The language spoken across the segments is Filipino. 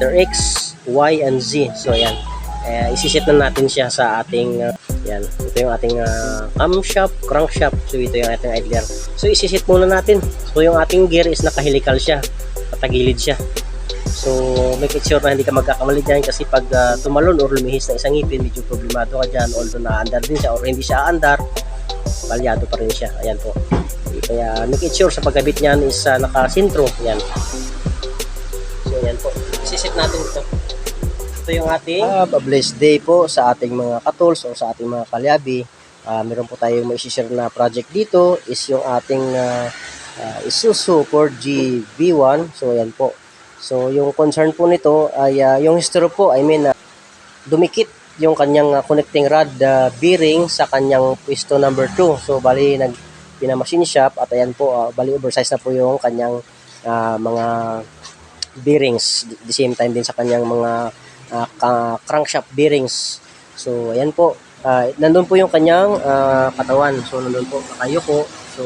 letter X, Y, and Z. So, ayan. Eh, isisit na natin siya sa ating, uh, yan. Ito yung ating uh, camshaft, crankshaft. So, ito yung ating idler. So, isisit muna natin. So, yung ating gear is nakahelikal siya. Patagilid siya. So, make it sure na hindi ka magkakamali dyan kasi pag uh, tumalon or lumihis na isang ngipin, medyo problemado ka dyan. Although na-andar din siya or hindi siya andar, balyado pa rin siya. Ayan po. Kaya make it sure sa pagkabit niyan is uh, nakasintro. Ayan. Isisit natin ito. Ito yung ating uh, blessed day po sa ating mga katols o sa ating mga kalyabi. Uh, meron po tayong may share na project dito is yung ating uh, uh, Isuzu 4G V1. So, ayan po. So, yung concern po nito ay uh, yung history po, I mean, uh, dumikit yung kanyang uh, connecting rod uh, bearing sa kanyang pwesto number 2. So, bali, nag pinamachine shop at ayan po, uh, bali oversize na po yung kanyang uh, mga bearings. The same time din sa kanyang mga uh, crankshaft bearings. So, ayan po. Uh, nandun po yung kanyang uh, katawan. So, nandun po, nakayoko. So,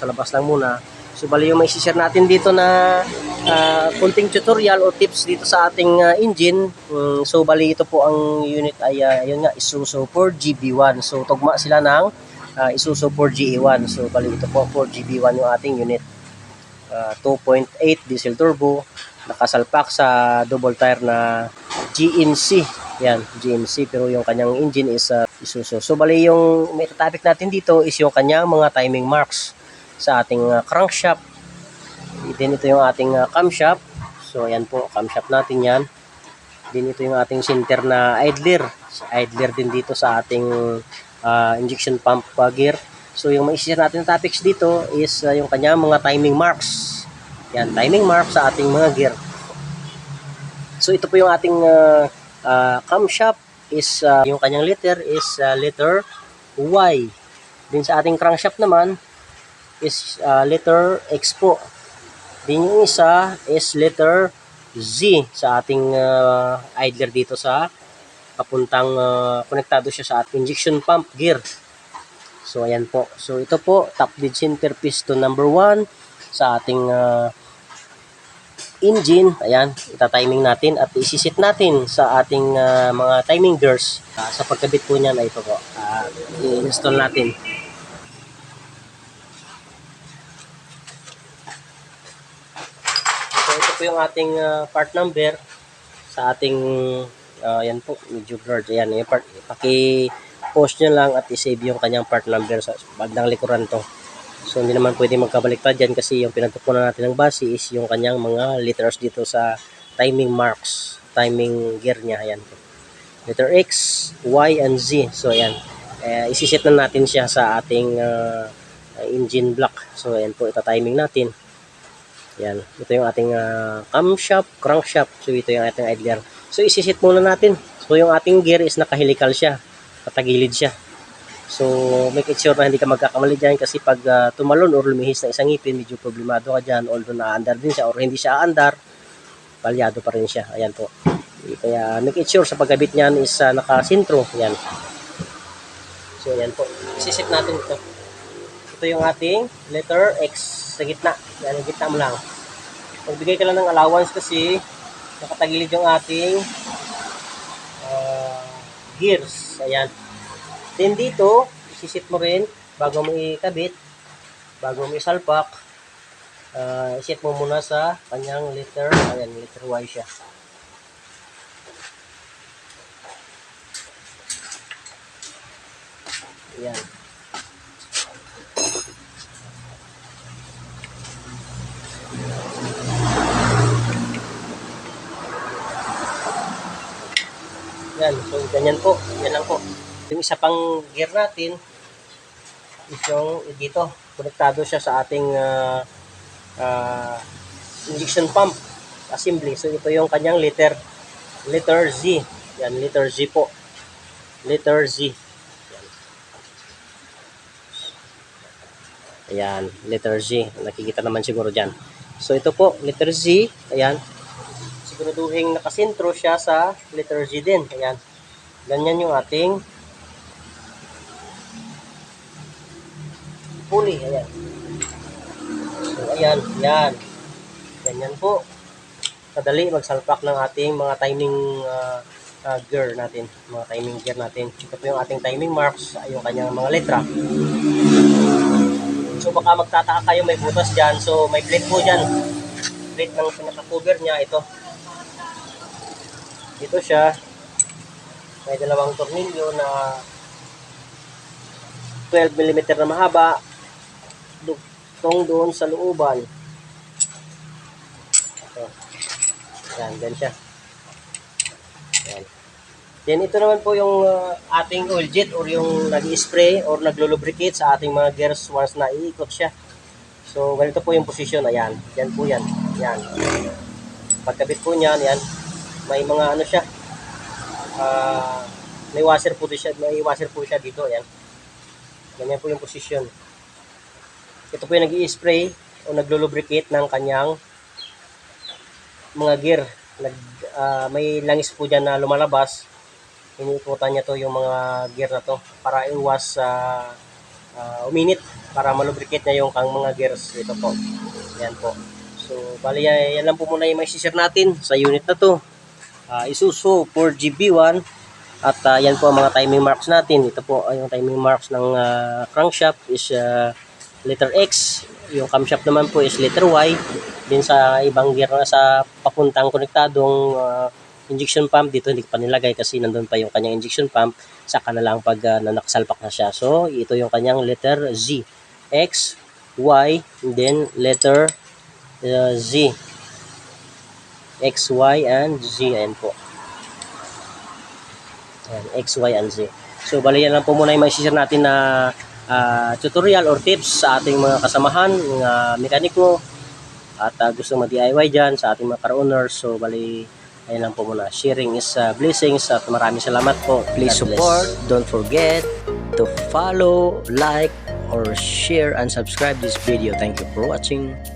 sa labas lang muna. So bali yung may share natin dito na uh, kunting tutorial o tips dito sa ating uh, engine. Um, so bali ito po ang unit ay uh, yun nga Isuzu 4GB1. So tugma sila ng uh, Isuzu 4GE1. So bali ito po 4GB1 yung ating unit. Uh, 2.8 diesel turbo nakasalpak sa double tire na GMC. Yan, GMC pero yung kanyang engine is uh, Isuzu. So bali yung may topic natin dito is yung kanyang mga timing marks sa ating uh, crankshaft. Then ito yung ating uh, camshaft. So ayan po, camshaft natin yan. Then ito yung ating center na idler. Idler din dito sa ating uh, injection pump uh, gear. So yung maisisir natin na topics dito is uh, yung kanya mga timing marks. Yan, timing mark sa ating mga gear. So ito po yung ating uh, uh, camshaft is uh, yung kanyang letter is uh, letter Y. Din sa ating crankshaft naman is uh, letter X po. Din yung isa is letter Z sa ating uh, idler dito sa papuntang uh, konektado siya sa ating injection pump gear. So ayan po. So ito po top dead center piston number 1 sa ating uh, engine. Ayan, ita-timing natin at isisit natin sa ating uh, mga timing gears. Uh, sa pagkabit po niyan ay ito po. Uh, i-install natin. po yung ating uh, part number sa ating uh, yan po medyo blurred ayan yung part paki-post nyo lang at i-save yung kanyang part number sa bandang likuran to so hindi naman pwede magkabaliktad dyan kasi yung pinagkukunan natin ng base is yung kanyang mga letters dito sa timing marks timing gear niya ayan letter X, Y, and Z so ayan eh, isisit na natin siya sa ating uh, engine block so ayan po ita timing natin yan. Ito yung ating uh, camshaft, crankshaft. So ito yung ating idler. So isisit muna natin. So yung ating gear is nakahelikal siya. Patagilid siya. So make sure na hindi ka magkakamali dyan kasi pag uh, tumalon or lumihis na isang ngipin, medyo problemado ka dyan. Although na-andar din siya or hindi siya andar, palyado pa rin siya. Ayan po. Kaya make sure sa pagkabit niyan is uh, nakasintro. Ayan. So ayan po. Isisit natin ito. Ito yung ating letter X sa gitna. Yan, gitna mo lang. Magbigay ka lang ng allowance kasi nakatagilid yung ating uh, gears. Ayan. Then dito, isisit mo rin bago mo ikabit, bago mo isalpak, uh, isit mo muna sa kanyang letter. Ayan, letter Y siya. Ayan. Yan, so ganyan po. Yan lang po. Yung isa pang gear natin is yung dito. Konektado siya sa ating uh, uh, injection pump assembly. So ito yung kanyang liter liter Z. Yan, liter Z po. Liter Z. Ayan, letter Z. Nakikita naman siguro dyan. So ito po, letter Z. Ayan, siguraduhin nakasentro siya sa letter G din. Ayan. Ganyan yung ating pulley. Ayan. So, ayan. Ayan. Ganyan po. madali magsalpak ng ating mga timing ah, ah, gear natin, mga timing gear natin. Ito po yung ating timing marks, yung kanyang mga letra. So baka magtataka kayo may butas dyan. So may plate po dyan. Plate ng pinaka-cover niya ito. Dito siya. May dalawang tornilyo na 12 mm na mahaba. Dugtong doon sa looban. Ito. Yan, yan siya. Yan. Then ito naman po yung uh, ating oil jet or yung nag-spray or naglo-lubricate sa ating mga gears once na iikot siya. So ganito po yung position, ayan. Yan po yan. Yan. Pagkabit po niyan, yan. May mga ano siya. ah, may washer po siya, may washer po siya dito, ayan. Ganyan po yung position. Ito po yung nag-i-spray o naglo-lubricate ng kanyang mga gear. Nag, ah, may langis po dyan na lumalabas. Iniikutan niya to yung mga gear na to para iwas sa uminit para malubricate niya yung kang mga gears. Ito po. Yan po. So, bali yan, lang po muna yung may share natin sa unit na to. Ah, Isuzu 4GB1 at ah, yan po ang mga timing marks natin. Ito po yung timing marks ng ah, crankshaft is ah, letter X. Yung camshaft naman po is letter Y. Din sa ibang gear na sa papuntang konektadong ah, injection pump dito hindi pa nilagay kasi nandun pa yung kanyang injection pump saka na lang pag ah, na nakasalpak na siya. So, ito yung kanyang letter Z. X, Y, and then letter uh, Z. X, Y, and Z. Ayan po. Ayan, X, Y, and Z. So, bali yan lang po muna yung mai-share natin na ah, tutorial or tips sa ating mga kasamahan, mga mekaniko, at ah, gusto mag-DIY dyan sa ating mga car owners. So, bali, ayun lang po muna. Sharing is ah, blessings at maraming salamat po. Please God bless. support. Don't forget to follow, like, or share and subscribe this video. Thank you for watching.